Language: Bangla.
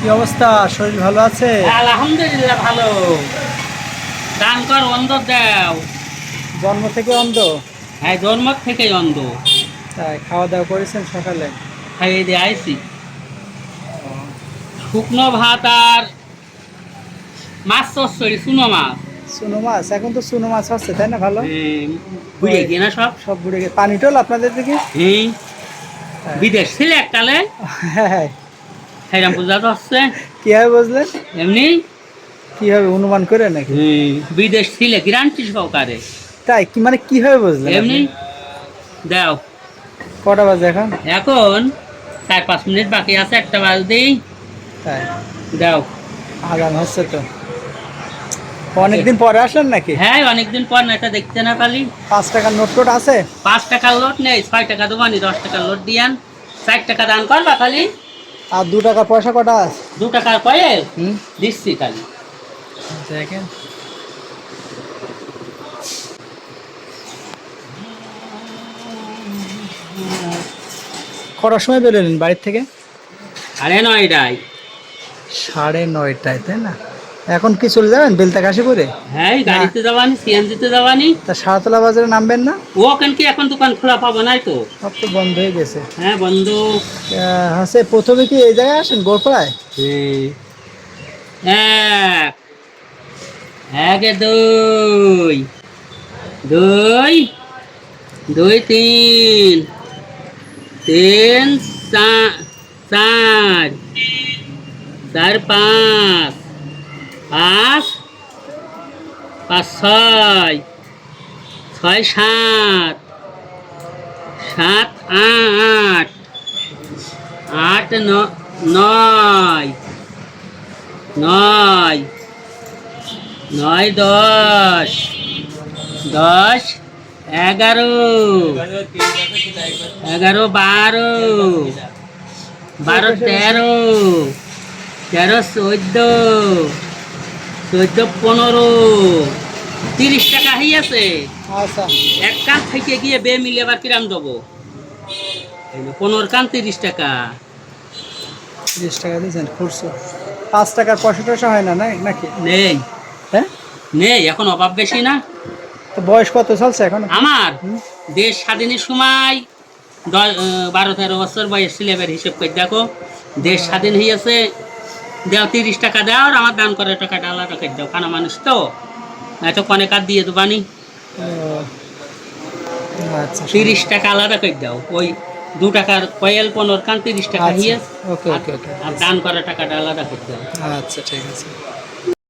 কি অবস্থা? শরীর ভালো আছে? আলহামদুলিল্লাহ ভালো। দান কর অন্ধ দাও। জন্ম থেকে অন্ধ? হ্যাঁ জন্ম থেকে অন্ধ। তাই খাওয়া দাওয়া করেছেন সকালে? খাইয়ে দিয়ে আইসি শুকনো ভাত আর মাছ চচ্চড়ি শুনো মাছ। সুনো মাছ? এখন তো সুনো মাছ হচ্ছে তাই না ভালো? এই, বুঝে গিয়ে না সব? সব বুড়ে গেছে পানি টল আপনাদের দিকে? এই বিদেশ ছিল এককালে? হ্যাঁ হ্যাঁ। পূজা তো হচ্ছে কীভাবে বুঝলেন? এমনি? কীভাবে অনুমান করে নাকি? বিদেশ ছিলে গ্রান্টি সহকারে। তাই কি মানে কীভাবে বুঝলেন এমনি? দাও। কটা বাজে এখন? এখন চার পাঁচ মিনিট বাকি আছে একটা বাজ দিই তাই। দাও। আগাম হচ্ছে তো। অনেকদিন পরে আসলেন নাকি? হ্যাঁ অনেকদিন পর না এটা দেখতে না পালি। পাঁচ টাকার নোট টোট আছে? পাঁচ টাকার লোট নেই ছয় টাকা দেবানি দশ টাকার লোট দিয়ান। ষাট টাকা দান করবা খালি। আর দু টাকা পয়সা কটা আছে? দু টাকার হুম? দিচ্ছি খালি। দেখেন। কটার সময় বেরোলেন বাড়ির থেকে? আরে নয়টাই সাড়ে নয়টায় তাই না? এখন কি চলে যাবেন? বেলতা কাশি করে? হ্যাঁ গাড়িতে যাবানি সিএনজিতে যাবানি। তা সারাতলা বাজারে নামবেন না? ও কেন কি এখন দোকান খোলা পাবো নাই তো? সব তো বন্ধ হয়ে গেছে। হ্যাঁ বন্ধু। আহ, হ্যাঁ সে প্রথমে কি এই জায়গায় আসেন গোড়পাড়ায় এক এক দুই। দুই দুই তিন। তিন চার। চার পাঁচ। পাঁচ পাঁচ, ছয় ছয়, সাত সাত, আট আট নয় নয় নয়, দশ দশ, এগারো এগারো, বারো বারো, তেরো তেরো, চোদ্দ চোদ্দ পনেরো তিরিশ টাকা হইয়াছে আচ্ছা। এক কান থেকে গিয়ে বে মিলে আবার কিরাম দেবো? পনেরো কান তিরিশ টাকা। তিরিশ টাকা দিয়েছেন পাঁচ টাকার পয়সা টয়সা হয় না নাকি? নেই। হ্যাঁ? নেই এখন অভাব বেশি না। তো বয়স কত চলছে এখন? আমার? দেশ স্বাধীনের সময় দশ বারো তেরো বছর বয়স ছিল হিসেব করে দেখো। দেশ স্বাধীন হয়েছে দেও তিরিশ টাকা দাও আর আমার দান করে টাকাটা আলাদা রেখে দাও। খানা মানুষ তো। এত কনে কার দিয়ে দেবানি নি? আচ্ছা তিরিশ টাকা আলাদা করে দাও। ওই দু টাকার কয়েল পনেরো কান তিরিশ টাকা আচ্ছা, দিয়ে ওকে আর দান করা টাকাটা আলাদা করে দাও। আচ্ছা ঠিক আছে।